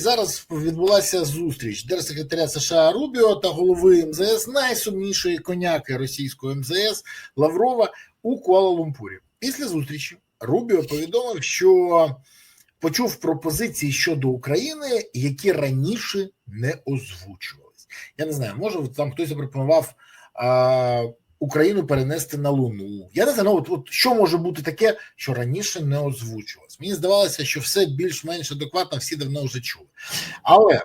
зараз відбулася зустріч держсекретаря США Рубіо та голови МЗС найсумнішої коняки російського МЗС Лаврова у Куала-Лумпурі. Після зустрічі Рубіо повідомив, що почув пропозиції щодо України, які раніше не озвучувались. Я не знаю, може там хтось запропонував Україну перенести на Луну. Я не знаю, от, от що може бути таке, що раніше не озвучувалось. Мені здавалося, що все більш-менш адекватно, всі давно вже чули. Але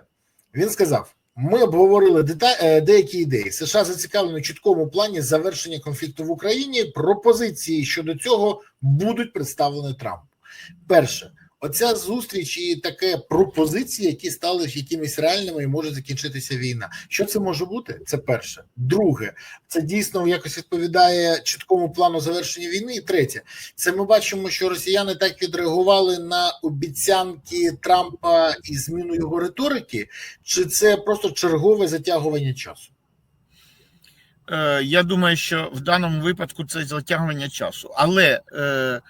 він сказав: ми обговорили дета... е, деякі ідеї. США зацікавлені у чіткому плані завершення конфлікту в Україні. Пропозиції щодо цього будуть представлені Трампу. Перше, оця зустріч і таке пропозиції, які стали якимись реальними і може закінчитися війна. Що це може бути? Це перше. Друге, це дійсно якось відповідає чіткому плану завершення війни. І третє, це ми бачимо, що росіяни так відреагували на обіцянки Трампа і зміну його риторики, чи це просто чергове затягування часу? Е, Я думаю, що в даному випадку це затягування часу, але е,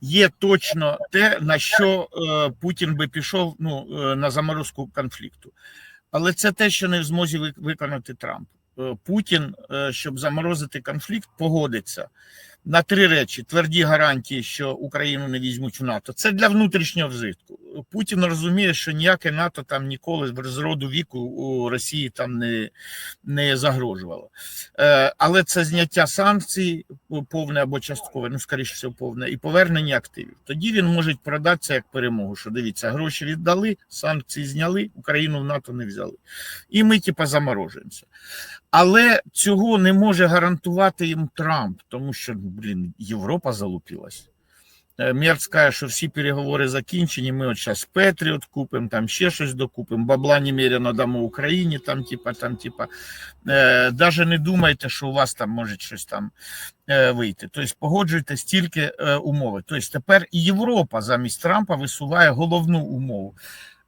є точно те, на що е, Путін би пішов ну, е, на заморозку конфлікту. Але це те, що не в змозі ви- виконати Трамп. Е, Путін, щоб заморозити конфлікт, погодиться на три речі: тверді гарантії, що Україну не візьмуть в НАТО. Це для внутрішнього вжитку. Путін розуміє, що ніяке НАТО там ніколи з роду віку у Росії там не, не загрожувало. Е, Але це зняття санкцій, повне або часткове, ну скоріше всього, повне, і повернення активів. Тоді він може продати це як перемогу. Що дивіться, гроші віддали, санкції зняли, Україну в НАТО не взяли. І ми, типа, заморожуємося. Але цього не може гарантувати їм Трамп, тому що, блін, Європа залупилась. Е, Мерц каже, що всі переговори закінчені. Ми от зараз Петріот купимо, там ще щось докупимо, бабла немерено дамо Україні, там, типа, там, типа. Е, даже не думайте, що у вас там може щось там е, вийти. Тобто погоджуйтесь тільки е, умови. Тобто тепер і Європа замість Трампа висуває головну умову.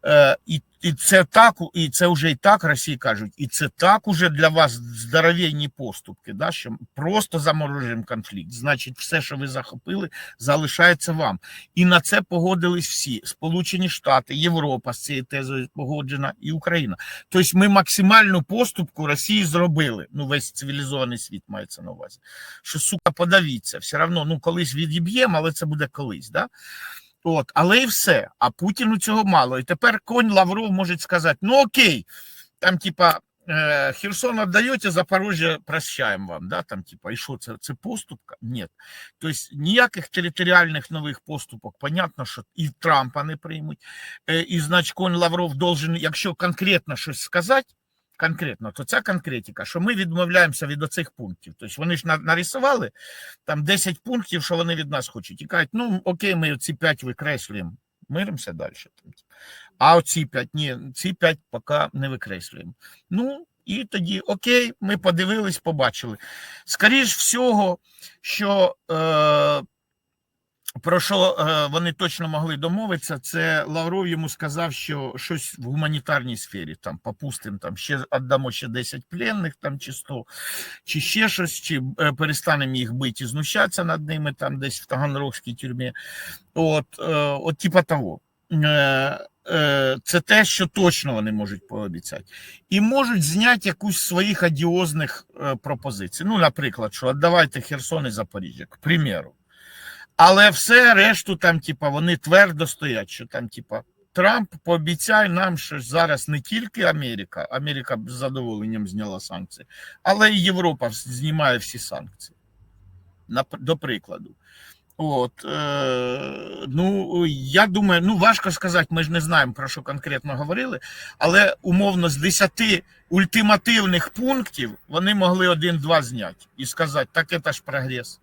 Е, і, і це так, і це вже і так Росії кажуть, і це так уже для вас здоровенні поступки, да, що просто заморожуємо конфлікт. Значить, все, що ви захопили, залишається вам. І на це погодились всі: Сполучені Штати, Європа з цією тезою погоджена, і Україна. Тобто, ми максимальну поступку Росії зробили. Ну, весь цивілізований світ мається на увазі. Що сука, подавіться, все одно, ну колись відіб'ємо, але це буде колись. Да? От, але і все. А Путіну цього мало. І тепер конь Лавров може сказати: ну окей, там, типа, е, Херсон віддаєте, Запорожжя прощаємо вам. Да? Там, типа, і що це? Це поступка? Ні. Тобто ніяких територіальних нових поступок. Понятно, що і Трампа не приймуть. Е, і значить, конь Лавров должен, якщо конкретно щось сказати. Конкретно, то ця конкретика, що ми відмовляємося від оцих пунктів. Тобто вони ж нарисували там 10 пунктів, що вони від нас хочуть. І кажуть, ну окей, ми ці 5 викреслюємо, миримося далі. А оці 5, ні, ці 5 поки не викреслюємо. Ну, і тоді окей, ми подивились, побачили. Скоріш всього, що е, про що е, вони точно могли домовитися, це Лавров йому сказав, що щось в гуманітарній сфері там попустимо, там ще віддамо ще 10 пленних, там чи 100, чи ще щось, чи е, перестанемо їх бити і знущатися над ними там десь в Таганрогській тюрмі. От, е, от типа того. Це те, що точно вони можуть пообіцяти. І можуть зняти якусь своїх адіозних пропозицій. Ну, наприклад, що віддавайте Херсон і Запоріжжя, к примеру. Але все решту там, типа, вони твердо стоять, що там, типа, Трамп пообіцяє нам, що зараз не тільки Америка, Америка з задоволенням зняла санкції, але і Європа знімає всі санкції. До прикладу. От, е, ну, я думаю, ну важко сказати, ми ж не знаємо, про що конкретно говорили, але умовно з 10 ультимативних пунктів вони могли один-два зняти і сказати, так це ж прогрес.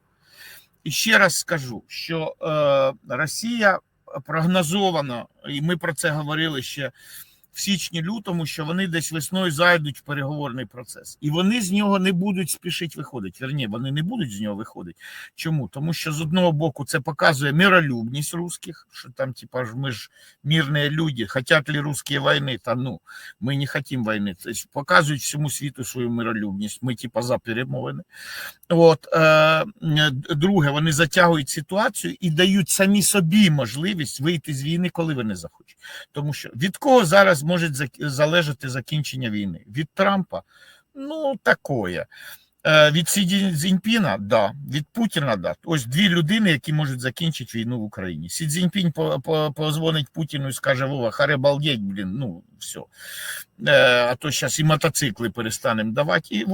І ще раз скажу, що е, Росія прогнозовано, і ми про це говорили ще в січні-лютому, що вони десь весною зайдуть в переговорний процес, і вони з нього не будуть спішити виходити. Верні, вони не будуть з нього виходити. Чому? Тому що з одного боку це показує миролюбність русських, що там, типа, ж ми ж мирні люди, хотять ли русські війни, та ну ми не хотім війни. Тобто показують всьому світу свою миролюбність. Ми, типа, за перемовини. От е, друге, вони затягують ситуацію і дають самі собі можливість вийти з війни, коли вони захочуть. Тому що від кого зараз може залежати закінчення війни? Від Трампа? Ну, такое. Е, Від Сі Цзіньпіна, да. Від Путіна, да. Ось дві людини, які можуть закінчити війну в Україні. Сі Цзіньпінь по- по- позвонить Путіну і скаже: Вова, харе балдеть, блін, ну все. А то зараз і мотоцикли перестанемо давати, і,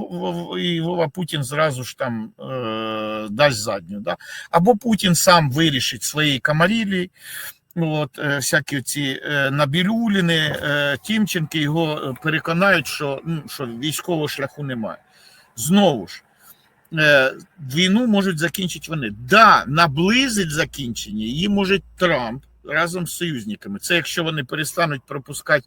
і Вова Путін зразу ж там е, дасть задню. Да? Або Путін сам вирішить своєї камарілі, от, е, всякі ці е, Набілюліни, е, Тімченки його переконають, що, ну, що військового шляху немає. Знову ж, війну можуть закінчити вони. Да, наблизить закінчення її може Трамп разом з союзниками. Це якщо вони перестануть пропускати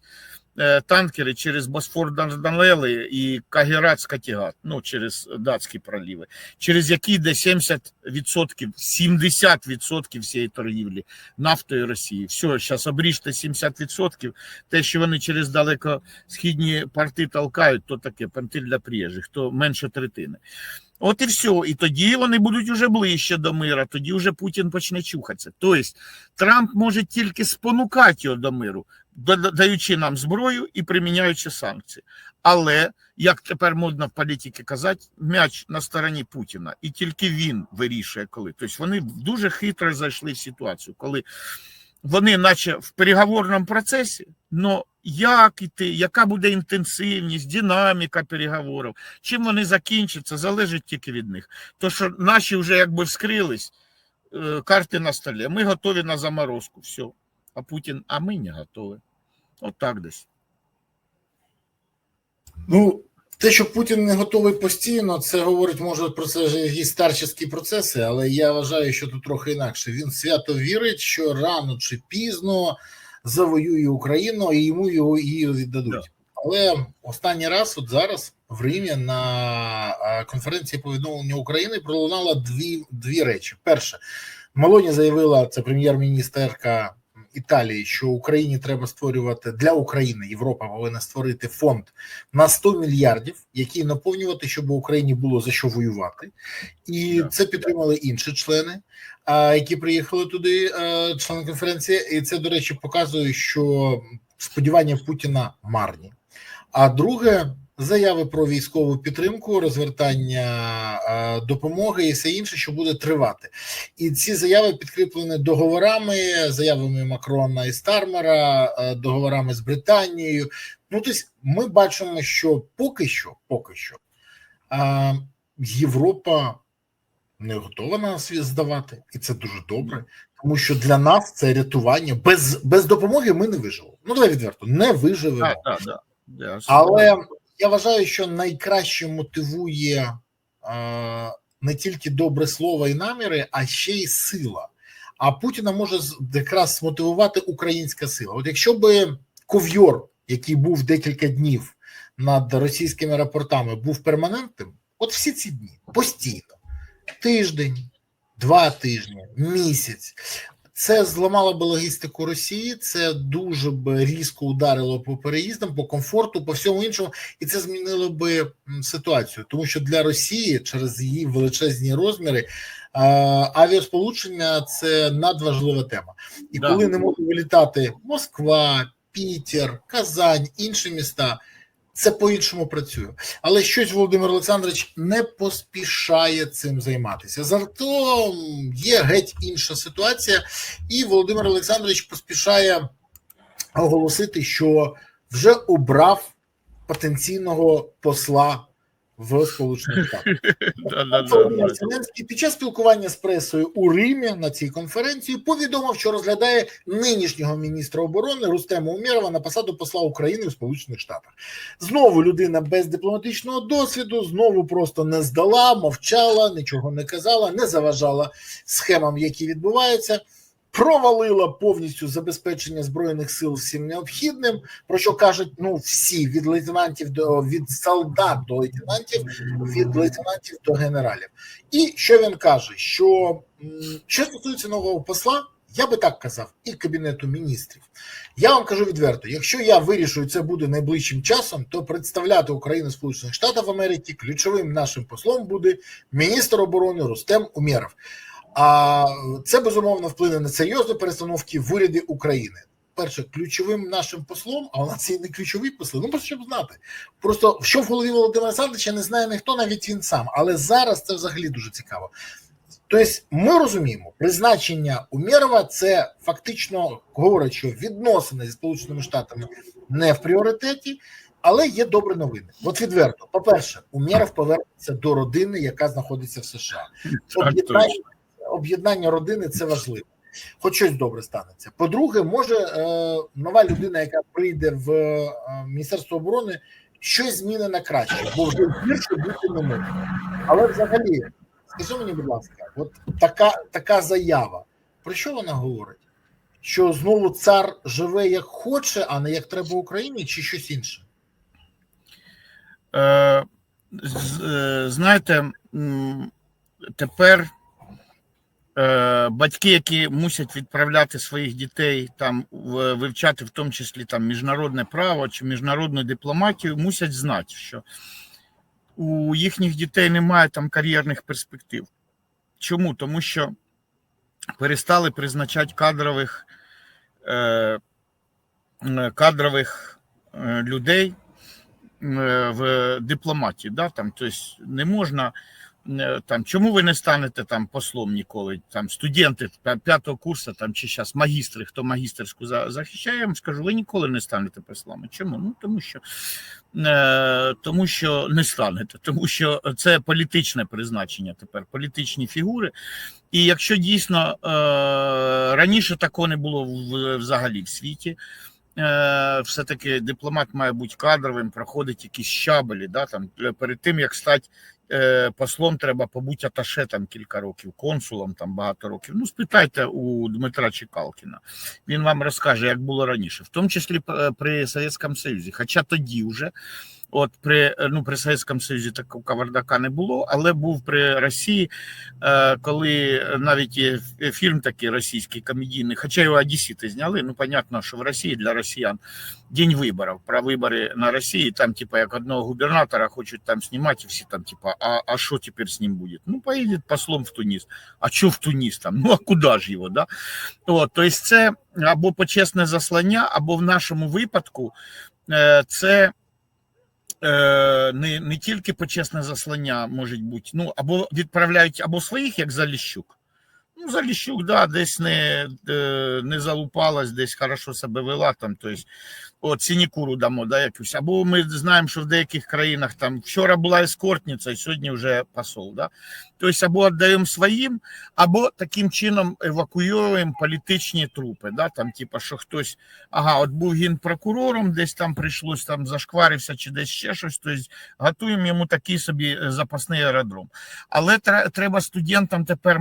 танкери через Босфор Дарданелли і Кагерат Скатігат, ну через датські проліви, через які йде 70%, 70% всієї торгівлі нафтою Росії. Все, зараз обріжте 70%. Те, що вони через далекосхідні порти толкають, то таке пантиль для приїжджих, то менше третини. От і все. І тоді вони будуть уже ближче до мира, тоді вже Путін почне чухатися. Тобто Трамп може тільки спонукати його до миру, даючи нам зброю і приміняючи санкції. Але, як тепер модно в політиці казати, м'яч на стороні Путіна, і тільки він вирішує, коли. Тобто вони дуже хитро зайшли в ситуацію, коли вони, наче в переговорному процесі, але як іти, яка буде інтенсивність, динаміка переговорів, чим вони закінчаться, залежить тільки від них. То, що наші вже якби вскрились, е, карти на столі, ми готові на заморозку, все. А Путін, а ми не готові. От так десь. Ну, те, що Путін не готовий постійно, це говорить, може, про це якісь старчі процеси, але я вважаю, що тут трохи інакше. Він свято вірить, що рано чи пізно завоює Україну і йому його її віддадуть. Да. Але останній раз, от зараз, в Римі, на конференції по відновленню України пролунало дві, дві речі. Перше, Мелоні заявила, це прем'єр-міністерка Італії, що Україні треба створювати для України. Європа повинна створити фонд на 100 мільярдів, який наповнювати, щоб Україні було за що воювати, і це підтримали інші члени, а, які приїхали туди, е, члени конференції. І це, до речі, показує, що сподівання Путіна марні. А друге, заяви про військову підтримку, розвертання е, допомоги і все інше, що буде тривати. І ці заяви підкріплені договорами, заявами Макрона і Стармера, е, договорами з Британією. Ну, тобто, ми бачимо, що поки що, поки що, е, Європа не готова нас здавати, і це дуже добре, тому що для нас це рятування. Без, без допомоги ми не виживемо. Ну, давай відверто, не виживемо. Так, так. Да, Але я вважаю, що найкраще мотивує е, не тільки добре слово і наміри, а ще й сила. А Путіна може якраз змотивувати українська сила. От якщо би ковйор, який був декілька днів над російськими аеропортами, був перманентним, от всі ці дні постійно, тиждень, два тижні, місяць. Це зламало би логістику Росії, це дуже б різко ударило по переїздам, по комфорту, по всьому іншому, і це змінило би ситуацію, тому що для Росії через її величезні розміри авіасполучення це надважлива тема. І Да. коли не може вилітати Москва, Пітер, Казань, інші міста. Це по-іншому працює, але щось Володимир Олександрович не поспішає цим займатися. Зато є геть інша ситуація, і Володимир Олександрович поспішає оголосити, що вже обрав потенційного посла в Сполучених Штатах. Зеленський під час спілкування з пресою у Римі на цій конференції повідомив, що розглядає нинішнього міністра оборони Рустема Умєрова на посаду посла України у Сполучених Штатах. Знову людина без дипломатичного досвіду, знову просто не здала, мовчала, нічого не казала, не заважала схемам, які відбуваються. Провалила повністю забезпечення збройних сил всім необхідним, про що кажуть ну всі від лейтенантів до від солдат до лейтенантів, від лейтенантів до генералів. І що він каже? Що що стосується нового посла, я би так казав, і кабінету міністрів. Я вам кажу відверто: якщо я вирішу, і це буде найближчим часом, то представляти Україну Сполучених Штатів Америки ключовим нашим послом буде міністр оборони Рустем Умєров. А це безумовно вплине на серйозні перестановки в уряді України. Перше, ключовим нашим послом, а у нас не ключові посли, ну просто щоб знати. Просто що в голові Володимира Олександровича не знає ніхто, навіть він сам. Але зараз це взагалі дуже цікаво. Тобто, ми розуміємо, призначення Умєрова це фактично говорить, що відносини зі Сполученими Штатами не в пріоритеті, але є добрі новини. От відверто, по-перше, Умєров повернеться до родини, яка знаходиться в США. Так, Об'єднання, родини це важливо. Хоч щось добре станеться. По-друге, може е, нова людина, яка прийде в е, Міністерство оборони, щось зміни на краще, бо вже гірше бути не може. Але взагалі, скажи мені, будь ласка, от така, така заява, про що вона говорить? Що знову цар живе як хоче, а не як треба Україні, чи щось інше? Е, е, знаєте, тепер батьки, які мусять відправляти своїх дітей там вивчати, в тому числі там міжнародне право чи міжнародну дипломатію, мусять знати, що у їхніх дітей немає там кар'єрних перспектив. Чому? Тому що перестали призначати кадрових, е, е, кадрових е, людей е, в дипломатії. Да? Там, тобто не можна. Е, Там, чому ви не станете там послом ніколи? Там студенти п'ятого курсу там чи зараз магістри, хто магістерську захищає, я вам скажу, ви ніколи не станете послами. Чому? Ну тому що е, тому що не станете, тому що це політичне призначення тепер, політичні фігури. І якщо дійсно е, раніше такого не було в- взагалі в світі. Е, все-таки дипломат має бути кадровим, проходить якісь щабелі. Да, там, перед тим, як стати послом, треба побути аташе там кілька років, консулом там багато років. Ну, спитайте у Дмитра Чекалкіна. Він вам розкаже, як було раніше, в тому числі е, при Совєтському Союзі. Хоча тоді вже. От при е, ну при Совєтському Союзі такого кавардака не було, але був при Росії, е, коли навіть є фільм такий російський комедійний, хоча його одесіти зняли. Ну, понятно, що в Росії для росіян день виборів, про вибори на Росії. Там, типа, як одного губернатора хочуть там знімати, і всі там, типа, а, а що тепер з ним буде? Ну, поїде послом в Тунис. А що в Туніс там? Ну а куди ж його? Да? От, есть це або почесне заслання, або в нашому випадку е, це. Е, не, не тільки почесне заслання може бути, ну або відправляють або своїх, як Заліщук. Ну, Заліщук, да, десь не, е, не залупалась, десь хорошо себе вела, там, тобто, от синікуру дамо, да, якусь. Або ми знаємо, що в деяких країнах там вчора була ескортниця, сьогодні вже посол. Да? Тобто, або віддаємо своїм, або таким чином евакуюємо політичні трупи. Да? Там, типа, що хтось, ага, от був генпрокурором, десь там прийшлось, там зашкварився чи десь ще щось, тобто готуємо йому такий собі е, запасний аеродром. Але треба студентам тепер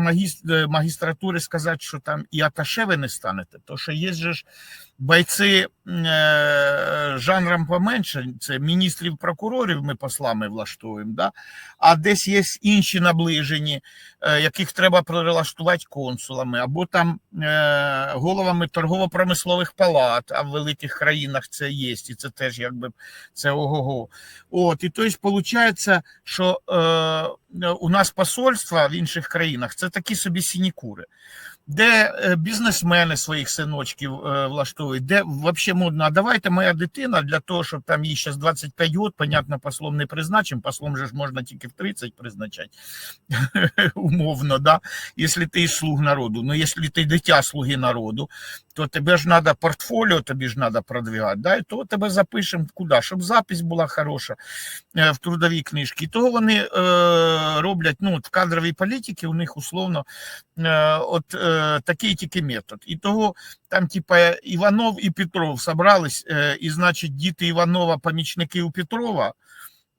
е, магістратури сказати, що там і аташе ви не станете, то що є ж бойці е, жанром поменше, це міністрів прокурорів ми послами влаштовуємо, да? а десь є інші наближені, е, яких треба прилаштувати консулами, або там е, головами торгово-промислових палат, а в великих країнах це є, і це теж якби це ого-го. От, і тобто, виходить, що е, у нас посольства в інших країнах це такі собі сінікури, де е, бізнесмени своїх синочків е, влаштовують, де взагалі модно, а давайте моя дитина для того, щоб там їй зараз 25 років, понятно, послом не призначимо, послом же ж можна тільки в 30 призначати, умовно, да? якщо ти слуг народу. Ну, якщо ти дитя слуги народу, то тебе ж треба портфоліо, тобі ж треба продвигати, да? то тебе запишемо куди, щоб запись була хороша е, в трудовій книжці. Того вони е, роблять ну, в кадровій політиці, у них условно е, от такий тільки метод. І того там, типа, Іванов і Петров зібрались, е, і, значить, діти Іванова, помічники у Петрова.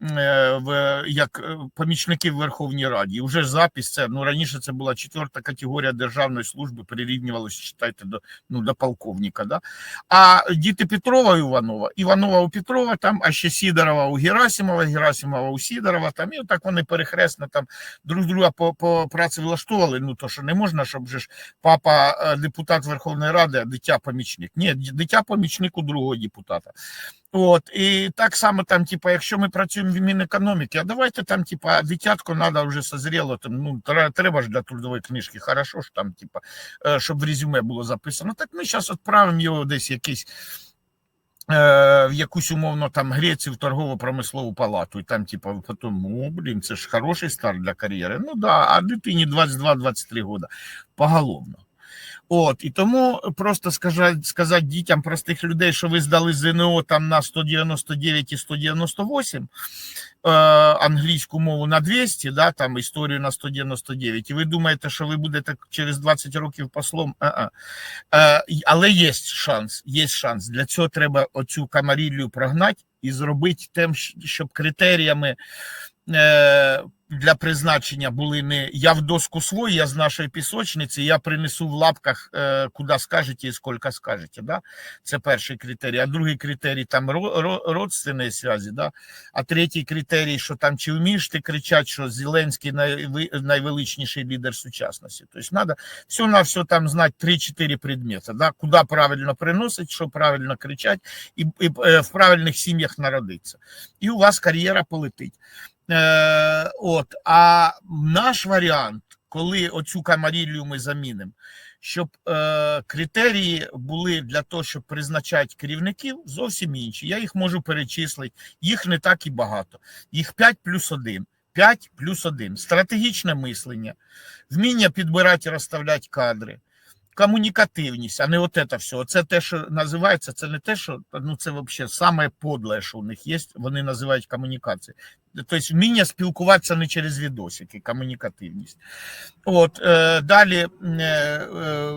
Е, в як е, помічники в Верховній Раді. І вже ж запис це ну раніше це була четверта категорія державної служби, прирівнювалося, читайте до ну до полковника. Да? А діти Петрова і Іванова, Іванова у Петрова, там, а ще Сідорова у Герасимова, Герасимова у Сідорова. Там і отак вони перехресно там друг друга по, по праці влаштовували. Ну то що не можна, щоб же ж папа е, депутат Верховної Ради, а дитя помічник. Ні, дитя помічник у другого депутата. От і так само там, типа, якщо ми працюємо в Мінекономіки, а давайте там, типа, дитятко треба вже созріло, там, ну, треба ж для трудової книжки, хорошо ж там, типа, е, щоб в резюме було записано. Так ми зараз відправимо його десь якийсь. е, В якусь умовно там Грецію в торгово-промислову палату, і там, типа, потім, о, блін, це ж хороший старт для кар'єри. Ну да, а дитині 22-23 года поголовно. От і тому просто сказати, сказати дітям простих людей, що ви здали ЗНО там на 199 і 198, е, англійську мову на 200, да, там історію на 199, і ви думаєте, що ви будете через 20 років послом. Е, але є шанс. Є шанс. Для цього треба оцю камаріллю прогнати і зробити тим, щоб критеріями. Е, для призначення були не я в доску свой, я з нашої пісочниці, я принесу в лапках, е, куди скажете і скільки скажете. Да? Це перший критерій. А другий критерій там ро, ро, родственні зв'язки, да? а третій критерій, що там чи вмієш ти кричати, що Зеленський найвеличніший лідер сучасності. Тобто треба все на все там знати 3-4 предмети, да? куди правильно приносить, що правильно кричати, і, і е, в правильних сім'ях народитися. І у вас кар'єра полетить. Е, от, а наш варіант, коли оцю камарілію ми замінимо, щоб е, критерії були для того, щоб призначати керівників, зовсім інші. Я їх можу перечислити, їх не так і багато. Їх 5 плюс 1. 5 плюс 1. Стратегічне мислення, вміння підбирати і розставляти кадри, комунікативність, а не от це все. Це те, що називається, це не те, що ну це взагалі саме подле, що у них є, вони називають комунікацію. Тобто вміння спілкуватися не через відосики, комунікативність. От, е, далі е, е,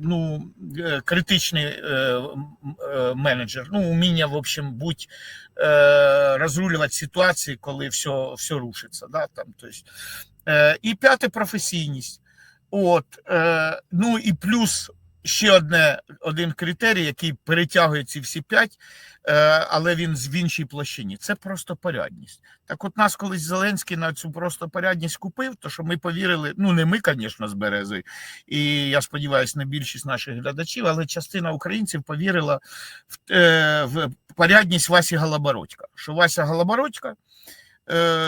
ну, е, критичний е, е, менеджер, ну, уміння, в общем, бути, е, розрулювати ситуації, коли все, все рушиться. Да, там, то есть, е, і п'яте професійність. От, е, ну і плюс ще одне, один критерій, який перетягує ці всі п'ять, е, але він в іншій площині. Це просто порядність. Так от нас колись Зеленський на цю просто порядність купив, то що ми повірили, ну не ми, звісно, з Берези, і я сподіваюся, не більшість наших глядачів, але частина українців повірила в, е, в порядність Васі Галабородька. Що Вася Галабородька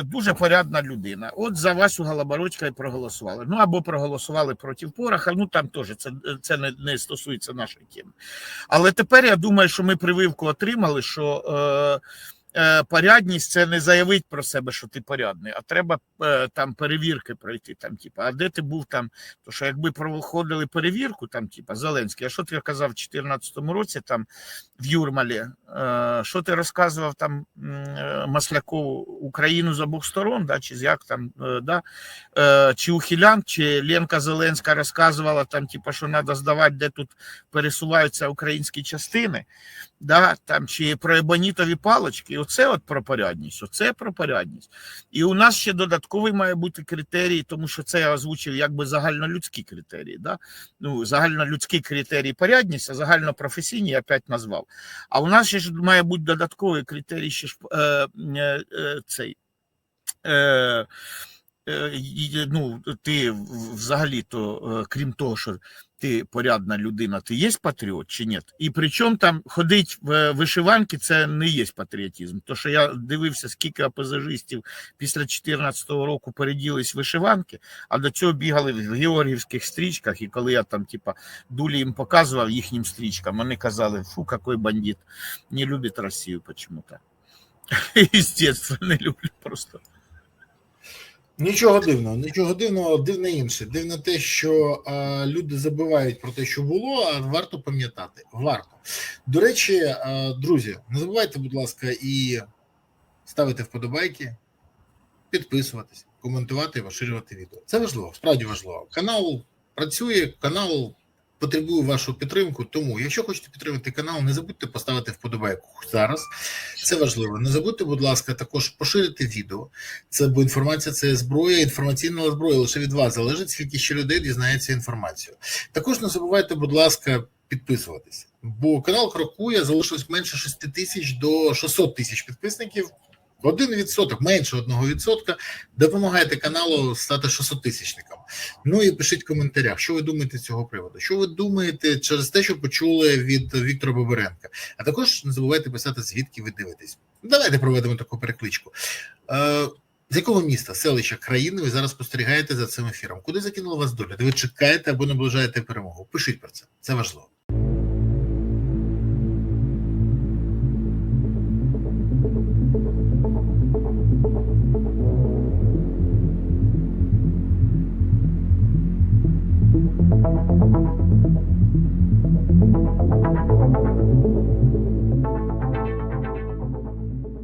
дуже порядна людина. От за Васю Галаборочка і проголосували. Ну або проголосували проти Пороха, ну там теж це, це не, не стосується нашої теми. Але тепер я думаю, що ми прививку отримали, що е, е, порядність це не заявить про себе, що ти порядний, а треба е, там перевірки пройти. Там, типу, а де ти був там? То що якби проходили перевірку, там, типу, Зеленський, а що ти казав в 2014 році там в Юрмалі? Е, що ти розказував там е, Маслякову Україну з обох сторон, да, чи як там, е, да? Е, чи Ухилян, чи Ленка Зеленська розказувала там, типу, що треба здавати, де тут пересуваються українські частини, да, там, чи про ебонітові палочки. Оце от про порядність, оце про порядність. І у нас ще додатковий має бути критерій, тому що це я озвучив якби загальнолюдські критерії. Да? Ну, загальнолюдські критерії порядність, а загальнопрофесійні я опять назвав. А у нас ще ж має бути додатковий критерій, ще ж е, е, е, цей. Е, е, ну, ти взагалі-то, е, крім того, що ти порядна людина, ти є патріот чи ні? І причому там ходить в вишиванки, це не є патріотизм. То, що я дивився, скільки апозажистів після 14-го року переділись вишиванки, а до цього бігали в георгівських стрічках, і коли я там, типа, дулі їм показував їхнім стрічкам, вони казали, фу, який бандит, не любить Росію почему-то. Естественно, не люблю просто. Нічого дивного, нічого дивного, дивне інше. Дивне те, що е, люди забувають про те, що було, а варто пам'ятати. Варто. До речі, е, друзі, не забувайте, будь ласка, і ставити вподобайки, підписуватись, коментувати поширювати відео. Це важливо, справді важливо. Канал працює, канал потребую вашу підтримку. Тому, якщо хочете підтримати канал, не забудьте поставити вподобайку зараз. Це важливо. Не забудьте, будь ласка, також поширити відео. Це бо інформація це зброя, інформаційна зброя лише від вас залежить, скільки ще людей дізнається інформацію. Також не забувайте, будь ласка, підписуватися, бо канал крокує, залишилось менше 6 тисяч до 600 тисяч підписників. Один відсоток, менше одного відсотка. Допомагайте каналу стати 600 тисячником. Ну і пишіть в коментарях, що ви думаєте з цього приводу. Що ви думаєте через те, що почули від Віктора Боберенка. А також не забувайте писати, звідки ви дивитесь. Давайте проведемо таку перекличку. Е, з якого міста, селища країни ви зараз спостерігаєте за цим ефіром? Куди закинула вас доля? Де ви чекаєте або наближаєте перемогу? Пишіть про це. Це важливо.